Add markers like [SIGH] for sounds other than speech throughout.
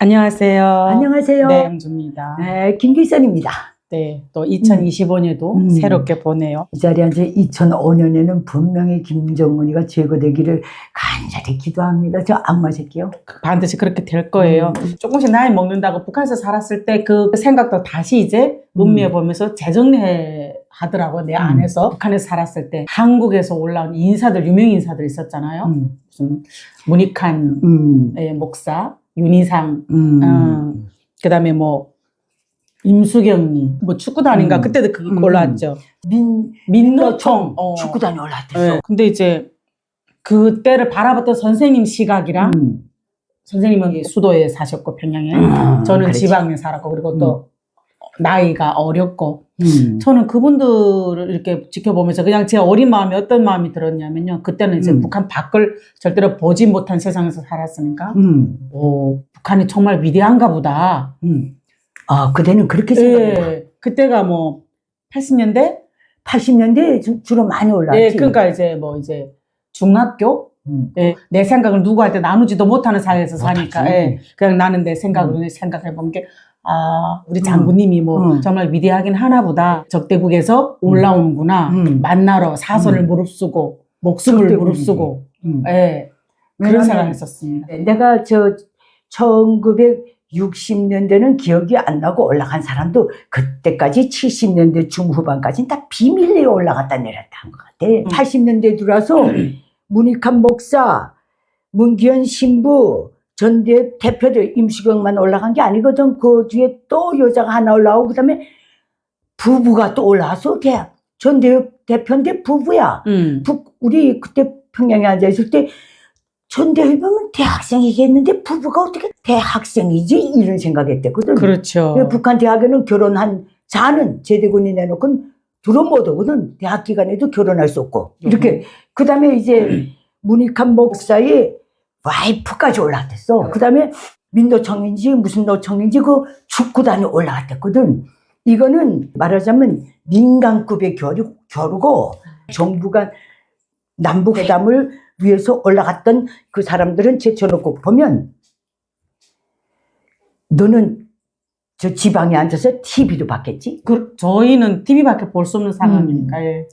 안녕하세요. 안녕하세요. 네, 영주입니다. 네, 김길선입니다. 네, 또 2025년도 음. 새롭게 보네요. 이 자리에 앉아 2005년에는 분명히 김정은이가 제거되기를 간절히 기도합니다. 저안 마실게요. 반드시 그렇게 될 거예요. 음. 조금씩 나이 먹는다고 북한에서 살았을 때 그 생각도 다시 이제 음미해 보면서 재정리해 하더라고요. 내 음. 안에서. 북한에서 살았을 때 한국에서 올라온 인사들, 유명 인사들 있었잖아요. 음, 무슨 문익한 음, 예, 목사, 윤희상, 음. 음. 그 다음에 뭐 임수경이, 뭐 축구단인가 음. 그때도 그거 음. 올라왔죠. 민 민노총. 어. 축구단이 올라왔댔어. 네. 근데 이제 그때를 바라봤던 선생님 시각이랑 음. 선생님은 수도에 사셨고 평양에 음, 저는 그렇지. 지방에 살았고 그리고 또 나이가 어렸고 음. 저는 그분들을 이렇게 지켜보면서 그냥 제 어린 마음이 어떤 마음이 들었냐면요 그때는 이제 음. 북한 밖을 절대로 보지 못한 세상에서 살았으니까 음. 오 북한이 정말 위대한가 보다 음. 아, 그대는 그렇게 생각해. 예 그때가 뭐 80년대 80년대에 주로 많이 올라왔지. 예 그러니까 이제 뭐 이제 중학교 음. 예, 내 생각을 누구한테 나누지도 못하는 사회에서 사니까 못하지. 예, 그냥 나는 내 생각을 생각해 본 게 아, 우리 장군님이 뭐 음. 정말 위대하긴 하나보다 적대국에서 올라오는구나 음. 만나러 사선을 음. 무릅쓰고 목숨을. 무릅쓰고 음. 예, 그런 왜냐면 생각을 했었습니다. 내가 저 1960년대는 기억이 안 나고 올라간 사람도 그때까지 70년대 중후반까지는 다 비밀리에 올라갔다 내렸다 한 것 같아. 80년대 들어와서 문익한 목사, 문기현 신부, 전대 대표들 임수경만 올라간 게 아니거든. 그 뒤에 또 여자가 하나 올라오고 그다음에 부부가 또 올라와서 대학 전대 대표인데 부부야. 음. 북, 우리 그때 평양에 앉아 있을 때 전대협은 대학생이겠는데 부부가 어떻게 대학생이지 이런 생각했대거든. 그렇죠. 왜 북한 대학에는 결혼한 자는 제대군이 내놓고 들어 못 오거든. 대학 기간에도 결혼할 수 없고 이렇게 그 다음에 이제 문익한 목사의 와이프까지 올라왔댔어. 그 다음에 민노청인지 무슨 노청인지 그 축구단이 올라왔댔거든. 이거는 말하자면 민간급의 겨루, 겨루고 정부가 남북회담을 위해서 올라갔던 그 사람들은 제쳐놓고 보면 너는 저 지방에 앉아서 TV도 봤겠지? 그, 저희는 TV밖에 볼 수 없는 음. 상황이니까 예.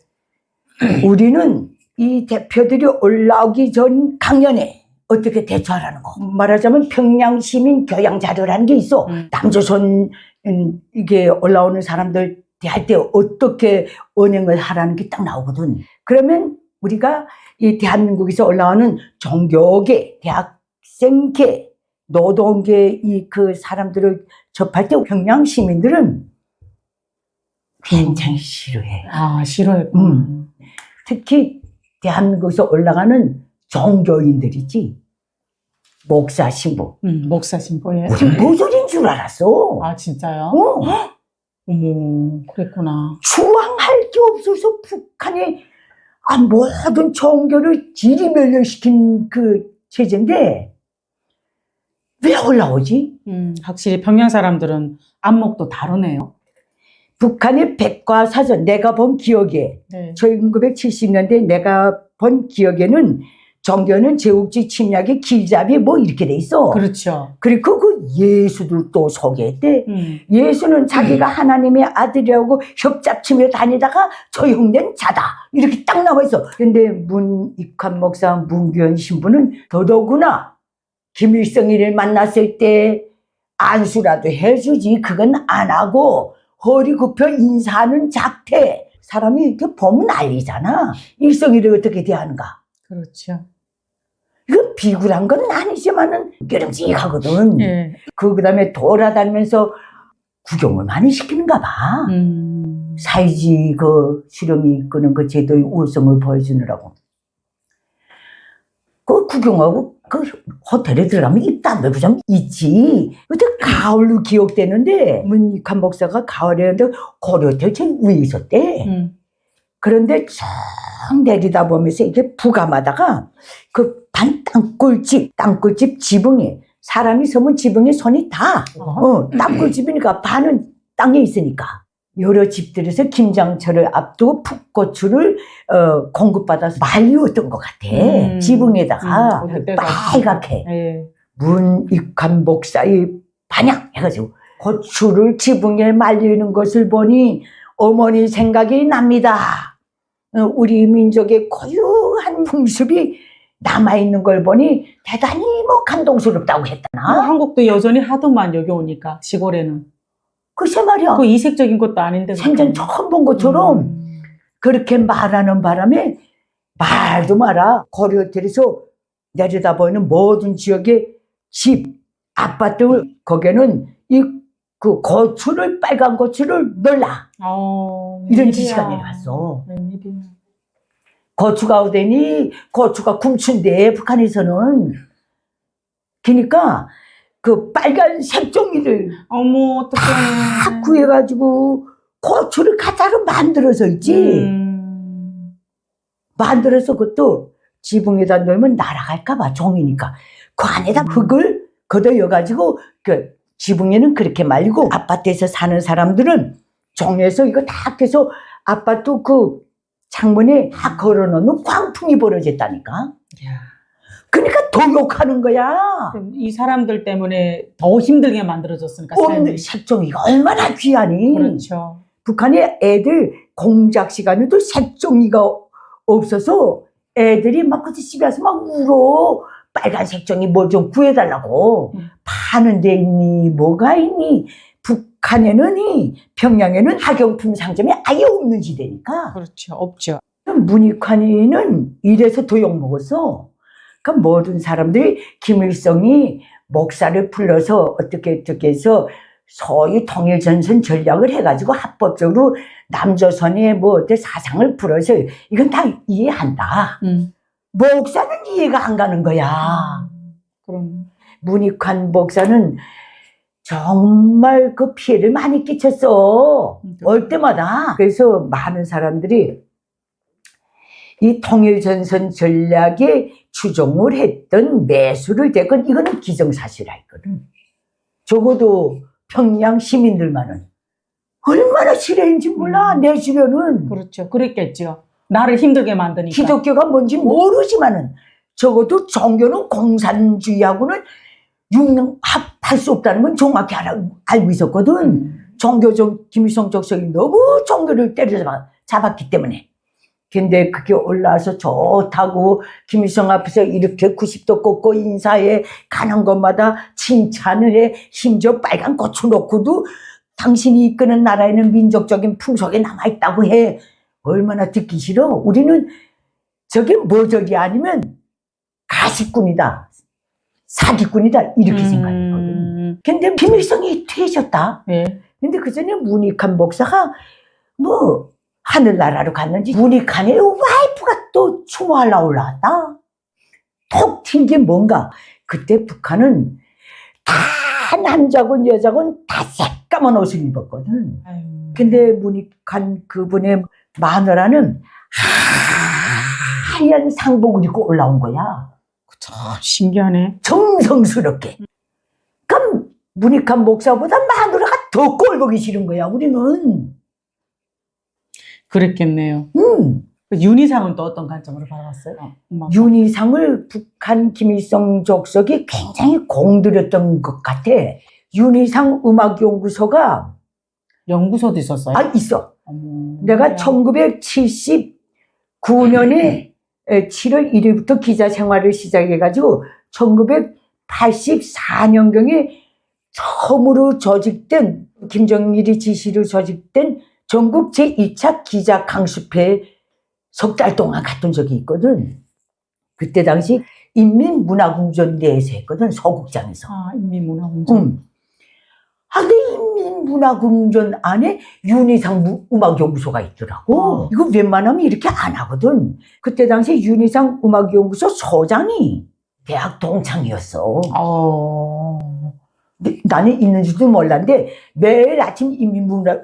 우리는 이 대표들이 올라오기 전 강연에 어떻게 대처하라는 거. 말하자면 평양 시민 교양 자료라는 게 있어. 음. 남조선 음, 이게 올라오는 사람들 대할 때 어떻게 언행을 하라는 게 딱 나오거든. 그러면 우리가 이 대한민국에서 올라오는 종교계, 대학생계, 노동계 이 그 사람들을 접할 때 평양 시민들은 굉장히 싫어해. 아 싫어했구나. 음. 특히 대한민국에서 올라가는 종교인들이지. 목사, 신부. 음, 목사 신부예. 우리 모조리인 줄 알았어. 아 진짜요? 어, 어머 그랬구나. 추앙할 게 없어서 북한이 아, 모든 종교를 지리멸렬시킨 그 체제인데 왜 올라오지? 음, 확실히 평양 사람들은 안목도 다르네요. 북한의 백과사전 내가 본 기억에 네. 1970년대 내가 본 기억에는 종교는 제국주의 침략의 길잡이 뭐 이렇게 돼 있어. 그렇죠. 그리고 그 예수도 또 소개했대. 음. 예수는 자기가 하나님의 아들이라고 협잡치며 다니다가 조용된 자다. 이렇게 딱 나와 있어. 근데 문익환 목사, 문규현 신부는 더더구나 김일성이를 만났을 때 안수라도 해주지. 그건 안 하고 허리 굽혀 인사하는 작태. 사람이 이렇게 보면 알리잖아. 일성이를 어떻게 대하는가. 그렇죠. 비굴한 건 아니지만은 깨름직하거든. 예. 그 그다음에 돌아다니면서 구경을 많이 시키는가 봐. 음. 사이지 그 수령이 이끄는 그 제도의 우월성을 보여주느라고. 그 구경하고 그 호텔에 들어가면 입 담배 부점 있지. 그때 가을로 기억되는데 문익환 목사가 가을에는데 고려호텔 제일 위에 있었대. 음. 그런데 쭉 내리다 보면서 이게 부감하다가 그 반 땅굴집, 땅굴집 지붕에 사람이 서면 지붕에 손이 다, 어. 어, 땅굴집이니까 반은 땅에 있으니까. 여러 집들에서 김장철을 앞두고 풋고추를 어, 공급받아서 말리웠던 것 같아. 음. 지붕에다가 음, 빨갛게. 예. 문익환 목사의 반향 해가지고 고추를 지붕에 말리는 것을 보니 어머니 생각이 납니다. 어, 우리 민족의 고유한 풍습이 남아있는 걸 보니 대단히 뭐 감동스럽다고 뭐 했다나. 한국도 여전히 하더만 여기 오니까 시골에는 글쎄 말이야. 그 이색적인 것도 아닌데 생전. 처음 본 것처럼 음. 그렇게 말하는 바람에 말도 마라. 거리 호텔에서 내려다 보이는 모든 지역의 집, 아파트, 거기에는 이그 고추를, 빨간 고추를 넣라. 어, 이런. 지시가 내려왔어. 웬일이야. 고추가 오대니 고추가 굶춘데 북한에서는. 그러니까 그 빨간 색종이를 어머 어떡해. 다 구해가지고 고추를 가짜로 만들어서 있지. 음. 만들어서 그것도 지붕에다 넣으면 날아갈까봐 종이니까 그 안에다 음. 흙을 걷어여가지고 그 지붕에는 그렇게 말고 아파트에서 사는 사람들은 종에서 이거 다 해서 아파트 그 창문에 다 걸어놓는 광풍이 벌어졌다니까. 야, 그러니까 도욕하는 거야. 그럼 이 사람들 때문에 더 힘들게 만들어졌으니까 삶이. 색종이가 얼마나 귀하니. 그렇죠. 북한의 애들 공작 시간에도 색종이가 없어서 애들이 막 그때 집에 와서 막 울어. 빨간 색종이 뭐좀 구해달라고. 음. 파는 데 있니? 뭐가 있니? 북한에는 이 평양에는 학용품 상점이 아예 없는 지대니까. 그렇죠. 없죠. 문익환이는 이래서 도욕 먹었어. 그러니까 모든 사람들이 김일성이 목사를 불러서 어떻게 어떻게 해서 소위 통일전선 전략을 해가지고 합법적으로 남조선의 뭐 어때 사상을 풀어서 이건 다 이해한다. 음. 목사는 이해가 안 가는 거야. 그럼 문익환 목사는 정말 그 피해를 많이 끼쳤어. 음. 올 때마다. 그래서 많은 사람들이 이 통일전선 전략에 추종을 했던 매수를 대건 이거는 기정사실이라 했거든. 적어도 평양 시민들만은 얼마나 싫어했는지 몰라, 내 주변은. 그렇죠. 그랬겠죠. 나를 힘들게 만드니까. 기독교가 뭔지 모르지만은 적어도 종교는 공산주의하고는 융합할 수 없다는 건 정확히 알아, 알고 있었거든. 음. 종교적 김일성 적석이 너무 종교를 때려잡았기 때문에. 근데 그게 올라와서 좋다고 김일성 앞에서 이렇게 90도 꺾고 인사해 가는 것마다 칭찬을 해 심지어 빨간 고추 놓고도 당신이 이끄는 나라에는 민족적인 풍속이 남아있다고 해 얼마나 듣기 싫어 우리는 저게 뭐저기 아니면 가식꾼이다 사기꾼이다 이렇게 생각했거든 음. 근데 김일성이 퇴해졌다 예. 근데 그 전에 문익환 목사가 뭐 하늘나라로 갔는지 문익환의 와이프가 또 추모하려 올라왔다. 톡 튄 게 뭔가 그때 북한은 다 남자건 여자건 다 새까만 옷을 입었거든. 아유. 근데 문익환 그분의 마누라는 하얀 상복을 입고 올라온 거야. 참 신기하네. 정성스럽게. 그럼 문익환 목사보다 마누라가 더 꼴보기 싫은 거야, 우리는. 그랬겠네요. 음, 그 윤희상은 또 어떤 관점으로 바라봤어요? 엄마. 윤희상을 북한 김일성 족속이 굉장히 공들였던 것 같아. 윤희상 음악연구소가 연구소도 있었어요? 아, 있어. 어머. 내가 1979년에 7월 1일부터 기자 생활을 시작해가지고 1984년경에 처음으로 조직된 김정일이 지시로 조직된 전국 제2차 기자 강습회에 석 달 동안 갔던 적이 있거든. 그때 당시 인민문화궁전 내에서 했거든, 서국장에서. 아, 인민문화공장. 응. 아, 근데 인민문화궁전 안에 윤희상 무- 음악연구소가 있더라고. 어. 이거 웬만하면 이렇게 안 하거든. 그때 당시 윤희상 음악연구소 소장이 대학 동창이었어. 어. 나는 있는지도 몰랐는데 매일 아침 인민문화,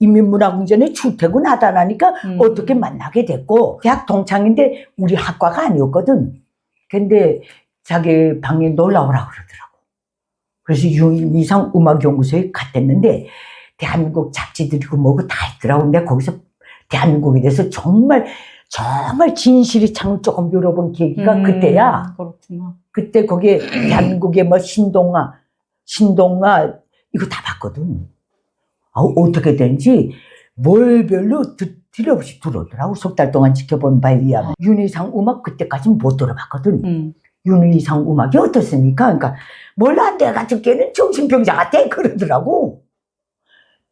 인민문화궁전에 출퇴근 하다 나니까 음. 어떻게 만나게 됐고 대학 동창인데 우리 학과가 아니었거든. 근데 자기 방에 놀러 오라고 그러더라고. 그래서 윤희상 음악연구소에 갔댔는데 대한민국 잡지들이고 뭐고 다 있더라고. 근데 거기서 대한민국에 대해서 정말 정말 진실이 창을 조금 열어본 계기가 음, 그때야. 그렇구나. 그때 거기에 대한민국의 뭐 신동아, 신동아 이거 다 봤거든. 아, 어떻게 된지 뭘 별로 듣, 없이 들어오더라고. 석 달 동안 지켜본 바에 의하면. 윤희상 음악 그때까지는 못 들어봤거든. 음. 윤희상 음악이 어떻습니까? 그러니까 몰라 내가 듣기에는 정신병자 같아 그러더라고.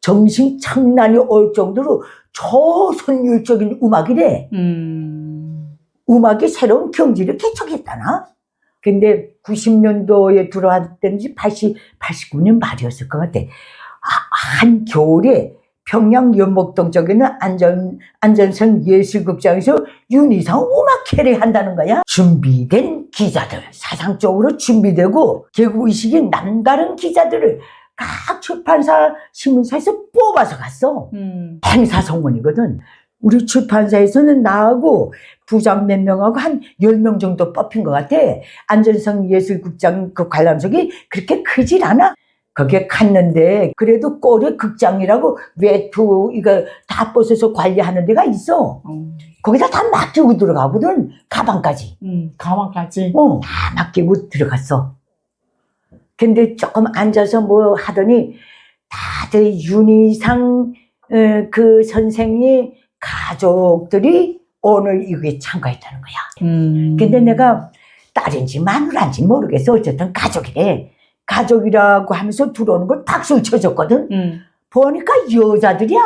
정신 장난이 올 정도로 초선율적인 음악이래. 음. 음악이 새로운 경지를 개척했다나? 근데 90년도에 들어왔던지 80, 89년 말이었을 것 같아. 아, 한 겨울에 평양 연목동 쪽에는 안전, 안전선 예술극장에서 윤희상 음악회를 한다는 거야. 준비된 기자들, 사상적으로 준비되고 개국의식이 남다른 기자들을 각 출판사, 신문사에서 뽑아서 갔어. 음. 행사 성원이거든. 우리 출판사에서는 나하고 부장 몇 명하고 한 10명 정도 뽑힌 것 같아. 안전성 예술극장 그 관람석이 그렇게 크질 않아. 거기에 갔는데 그래도 꼴의 극장이라고 외투 이거 다 벗어서 관리하는 데가 있어. 음. 거기다 다 맡기고 들어가거든. 가방까지. 음. 가방까지. 어, 다 맡기고 들어갔어. 근데 조금 앉아서 뭐 하더니 다들 윤희상 어, 그 선생의 가족들이 오늘 이거에 참가했다는 거야. 음. 근데 내가 딸인지 마누라인지 모르겠어. 어쨌든 가족이래. 가족이라고 하면서 들어오는 걸 박수를 쳐줬거든. 음. 보니까 여자들이야.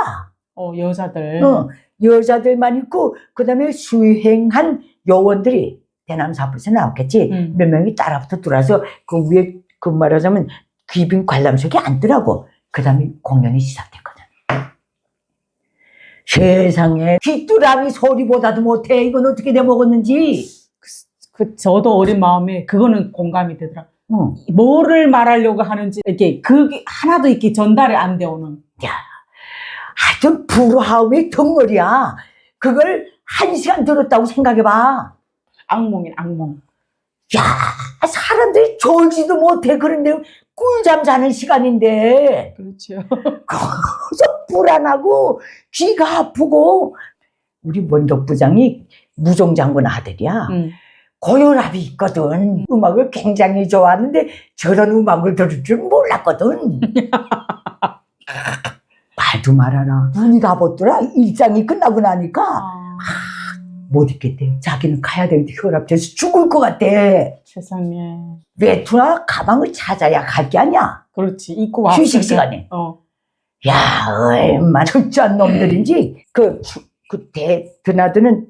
어, 여자들. 어, 여자들만 있고, 그 다음에 수행한 요원들이 대남 사부에서 나왔겠지. 음. 몇 명이 따라붙어 들어와서 그 위에 그 말하자면 귀빈 관람석에 앉더라고. 그 다음에 공연이 시작됐거든. 세상에 귀뚜라미 소리보다도 못해. 이건 어떻게 돼 먹었는지. 그 저도 어린 마음에 그거는 공감이 되더라. 어. 뭐를 말하려고 하는지 이렇게 그게 하나도 이렇게 전달이 안 되오는. 하여튼 불화의 덩어리야. 그걸 한 시간 들었다고 생각해봐. 악몽인 악몽. 야, 사람들이 졸지도 못해. 그런데 꿀잠 자는 시간인데. 그렇죠. 그래서 [LAUGHS] 불안하고 귀가 아프고 우리 원덕 부장이 무종장군 아들이야. 음. 고혈압이 있거든. 음악을 굉장히 좋아하는데 저런 음악을 들을 줄 몰랐거든. [LAUGHS] 말도 말아라. 눈이 다 벗더라. 일장이 끝나고 나니까 아, 못 있겠대. 자기는 가야 되는데 혈압돼서 죽을 것 같아. 세상에. 외투나 가방을 찾아야 갈 게 아니야. 그렇지. 입고 왔을 휴식 때- 시간에. 어. 야, 얼마나 철저한 놈들인지. 그, 주- 그 대, 드나드는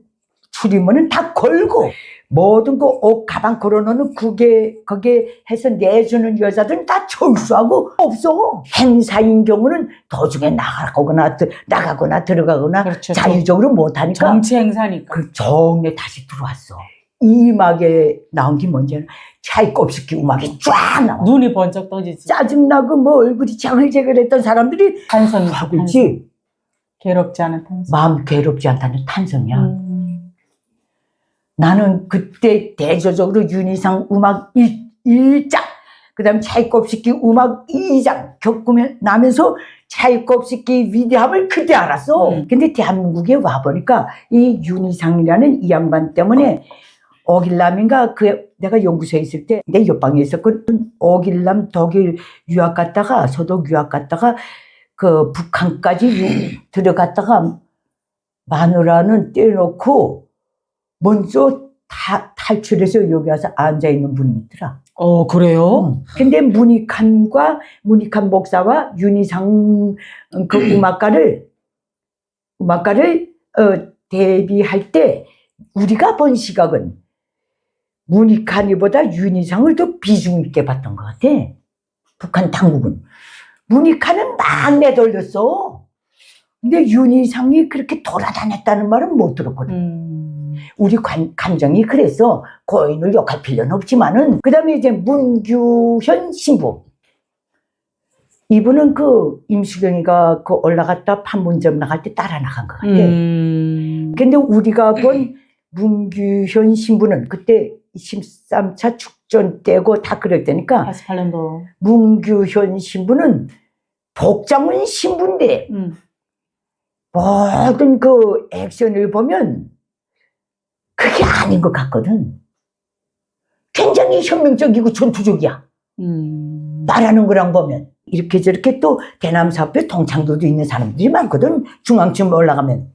출입문은 다 걸고, 모든 그 옷, 가방 걸어놓는 그게, 거기에 해서 내주는 여자들은 다 철수하고 없어. 행사인 경우는 도중에 나가거나, 들- 나가거나 들어가거나 그렇죠. 자유적으로 못하니까 정치 행사니까. 그 정에 다시 들어왔어. 이 음악에 나온 게 뭔지 알아? 차이콥스키 음악이 쫙 나와. 눈이 번쩍 떠지지. 짜증나고 뭐 얼굴이 장을제글했던 사람들이 탄성. 하고. 있지. 괴롭지 않은 탄성. 마음 괴롭지 않다는 탄성이야. 음. 나는 그때 대조적으로 윤희상 음악 1, 일장그 다음 차이콥스키 음악 2장 겪으면 나면서 차이콥스키 위대함을 그때 알았어. 음. 근데 대한민국에 와보니까 이 윤희상이라는 이 양반 때문에 어길남인가 그 내가 연구소에 있을 때 내 옆방에 있었거든. 어길남 독일 유학 갔다가 서독 유학 갔다가 그 북한까지 유- 들어갔다가 마누라는 떼놓고 먼저 다 탈출해서 여기 와서 앉아 있는 분이 있더라. 어, 그래요? 응. 근데 문익환과 문익환 목사와 윤희상 그 [CLEARS THROAT] 음악가를 음악가를 어, 데뷔할 때 우리가 본 시각은 문익환이보다 윤희상을 더 비중 있게 봤던 것 같아. 북한 당국은 문익환은 막 내돌렸어. 근데 윤희상이 그렇게 돌아다녔다는 말은 못 들었거든. 음. 우리 관, 감정이 그래서 고인을 욕할 필요는 없지만은 그 다음에 이제 문규현 신부 이분은 그 임수경이가 그 올라갔다 판문점 나갈 때 따라 나간 것 같아. 음. 근데 우리가 본 문규현 신부는 그때 13차 축전 때고 다 그랬다니까 48년도. 문규현 신부는 복장은 신부인데 음. 모든 그 액션을 보면 그게 아닌 것 같거든. 굉장히 혁명적이고 전투적이야. 음. 말하는 거랑 보면 이렇게 저렇게 또 대남 사업에 동창들도 있는 사람들이 많거든 중앙쯤 올라가면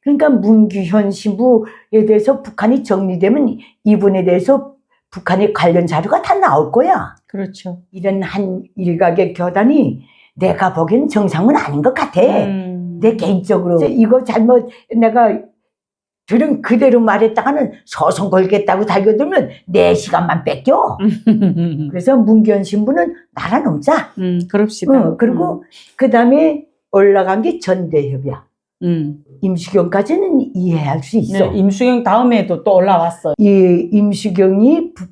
그러니까 문규현 신부에 대해서 북한이 정리되면 이분에 대해서 북한의 관련 자료가 다 나올 거야 그렇죠. 이런 한 일각의 교단이 내가 보기엔 정상은 아닌 것 같아 음. 내 개인적으로 이거 잘못 내가 들은 그대로 말했다가는 소송 걸겠다고 달겨들면 내 시간만 뺏겨 [LAUGHS] 그래서 문규현 신부는 날아넘자 음, 그럽시다. 어, 그리고 그 다음에 올라간 게 전대협이야. 음. 임수경까지는 이해할 수 있어. 네, 임수경 다음에도 또 올라왔어. 이 임수경이 부-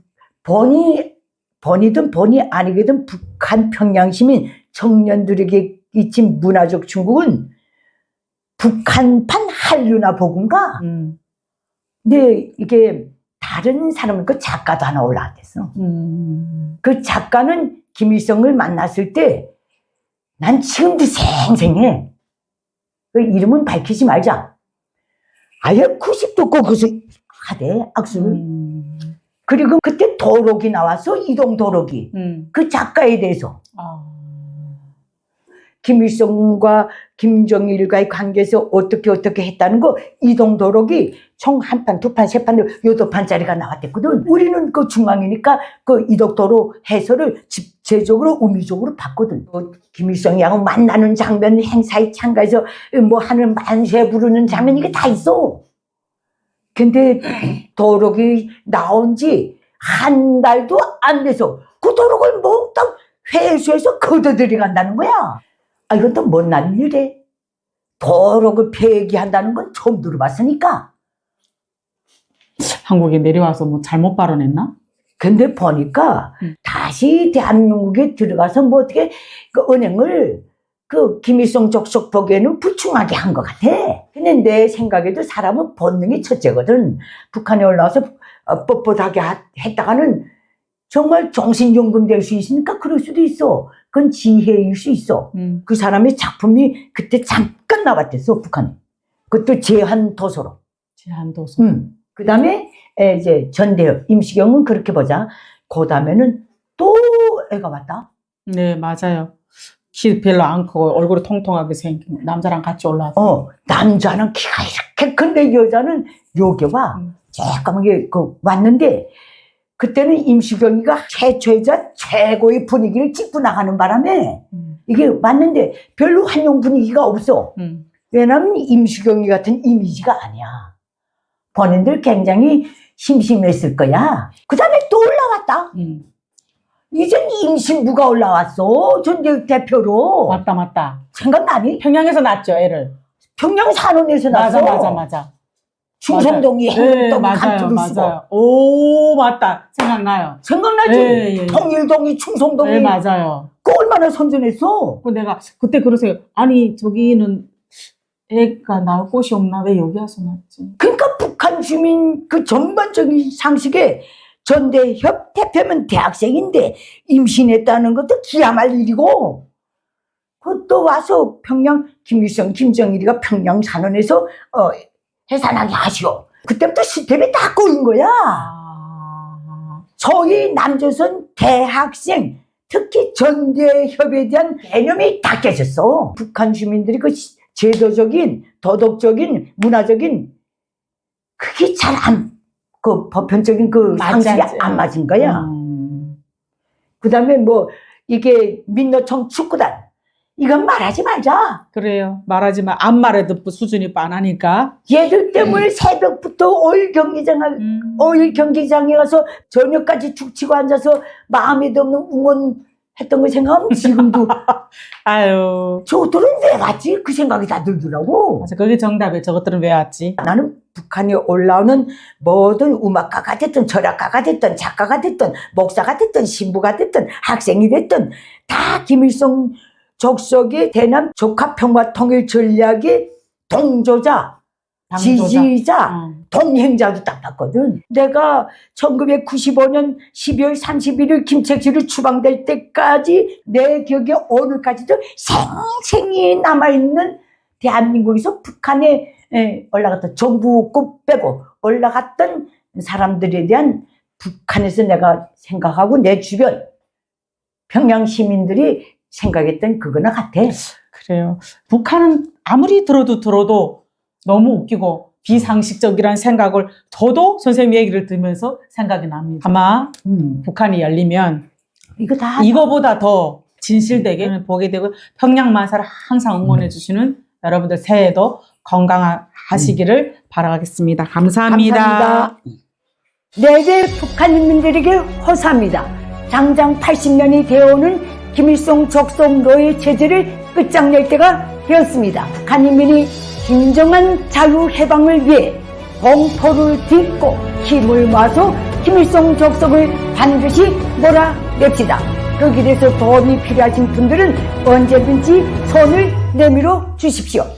본이 본이든 본이 아니거든 북한 평양 시민 청년들에게 끼친 문화적 충격은 북한판 한류나 보군가. 음. 근데 이게 다른 사람은 그 작가도 하나 올라왔댔어. 음. 그 작가는 김일성을 만났을 때 난 지금도 생생해. 그 이름은 밝히지 말자. 아예 90도 거기서 하대, 악수를. 음. 그리고 그때 도록이 나왔어, 이동 도록이. 음. 그 작가에 대해서. 아. 김일성과 김정일과의 관계에서 어떻게 어떻게 했다는 거 이동 도록이 총 한 판, 두 판, 세 판, 여덟 판짜리가 나왔댔거든. 우리는 그 중앙이니까 그 이동 도록 해설을 집체적으로 의미적으로 봤거든. 뭐 김일성이하고 만나는 장면, 행사에 참가해서 뭐 하는 만세 부르는 장면 이게 다 있어. 근데 도록이 나온 지 한 달도 안 돼서 그 도록을 몽땅 회수해서 걷어들이 간다는 거야. 아, 이건 또 못난 일이래. 도록을 폐기한다는 건 처음 들어봤으니까. 한국에 내려와서 뭐 잘못 발언했나? 근데 보니까 음. 다시 대한민국에 들어가서 뭐 어떻게 그 은행을 그 김일성 족속 보기에는 부충하게 한 것 같아. 근데 내 생각에도 사람은 본능이 첫째거든. 북한에 올라와서 어, 뻣뻣하게 하- 했다가는 정말 정신연금 될 수 있으니까 그럴 수도 있어. 그건 지혜일 수 있어. 음. 그 사람의 작품이 그때 잠깐 나왔댔어, 북한에. 그것도 제한 도서로. 제한 도서. 음. 그 다음에 이제 전대협, 임시경은 그렇게 보자. 그 다음에는 또 애가 왔다. 네, 맞아요. 키 별로 안 크고 얼굴이 통통하게 생긴 남자랑 같이 올라왔어. 어, 남자는 키가 이렇게 큰데 여자는 여기 와. 음. 쬐까맣게 그 왔는데 그때는 임시경이가 최초이자 최고의 분위기를 찍고 나가는 바람에 음. 이게 왔는데 별로 환영 분위기가 없어. 음. 왜냐면 임수경이 같은 이미지가 아니야. 본인들 굉장히 심심했을 거야. 그 다음에 또 올라왔다. 음. 이젠 임신부가 올라왔어. 전대 대표로. 맞다, 맞다. 생각나니? 평양에서 낳았죠, 애를. 평양 산원에서 맞아, 났어. 맞아, 맞아. 충성동이 네, 행동동 맞아요, 간투를 쓰고. 맞아요. 오, 맞다. 생각나요. 생각나지? 예, 예, 예. 통일동이 충성동이 네, 맞아요. 그 얼마나 선전했어. 그 내가 그때 그러세요. 아니, 저기는 애가 나올 곳이 없나? 왜 여기 와서 낳지? 그러니까 북한 주민 그 전반적인 상식에 전대 협 대표면 대학생인데 임신했다는 것도 기야말 일이고 그또 와서 평양 김일성 김정일이가 평양 산원에서 어, 해산하게 하시오. 그때부터 시스템이 다 꼬인 거야. 아, 저희 남조선 대학생 특히 전대협에 대한 개념이 다 깨졌어. 북한 주민들이 그 시- 제도적인 도덕적인 문화적인 그게 잘 안 그 보편적인 그 상식이. 안 맞은 거야. 음. 그 다음에 뭐 이게 민노총 축구단 이건 말하지 말자. 그래요. 말하지만 안 말해도 뭐 수준이 빤하니까. 얘들 때문에 새벽부터 올 경기장 음. 오일 경기장에 가서 저녁까지 죽치고 앉아서 마음에도 없는 응원했던 거 생각하면 지금도 [LAUGHS] 아유. 저들은 왜 왔지? 그 생각이 다 들더라고. 맞아. 그게 정답이에요. 저것들은 왜 왔지? 나는 북한에 올라오는 모든 음악가가 됐든 철학가가 됐든 작가가 됐든 목사가 됐든 신부가 됐든 학생이 됐든 다 김일성 족속의 대남 적합 평화 통일 전략의 동조자, 방조자. 지지자, 어. 동행자도 딱 봤거든. 내가 1995년 12월 31일 김책실이 추방될 때까지 내 기억에 오늘까지도 생생히 남아있는 대한민국에서 북한에 에, 올라갔던 정부급 빼고 올라갔던 사람들에 대한 북한에서 내가 생각하고 내 주변 평양 시민들이 생각했던 그거나 같아. 그래요. 북한은 아무리 들어도 들어도 너무 웃기고 비상식적이라는 생각을 저도 선생님 얘기를 들으면서 생각이 납니다. 아마 음, 북한이 열리면 이거 다 이거보다 더 진실되게 보게 되고 평양 만사를 항상 응원해 주시는 여러분들 새해에도 건강하시기를 바라겠습니다. 감사합니다. 감사합니다. 내대 북한 인민들에게 호소합니다. 장장 80년이 되어오는 김일성 적성 노예 체제를 끝장낼 때가 되었습니다. 북한 인민이 진정한 자유 해방을 위해 공포를 딛고 힘을 모아서 김일성 적성을 반드시 몰아냅시다. 그 길에서 도움이 필요하신 분들은 언제든지 손을 내밀어 주십시오.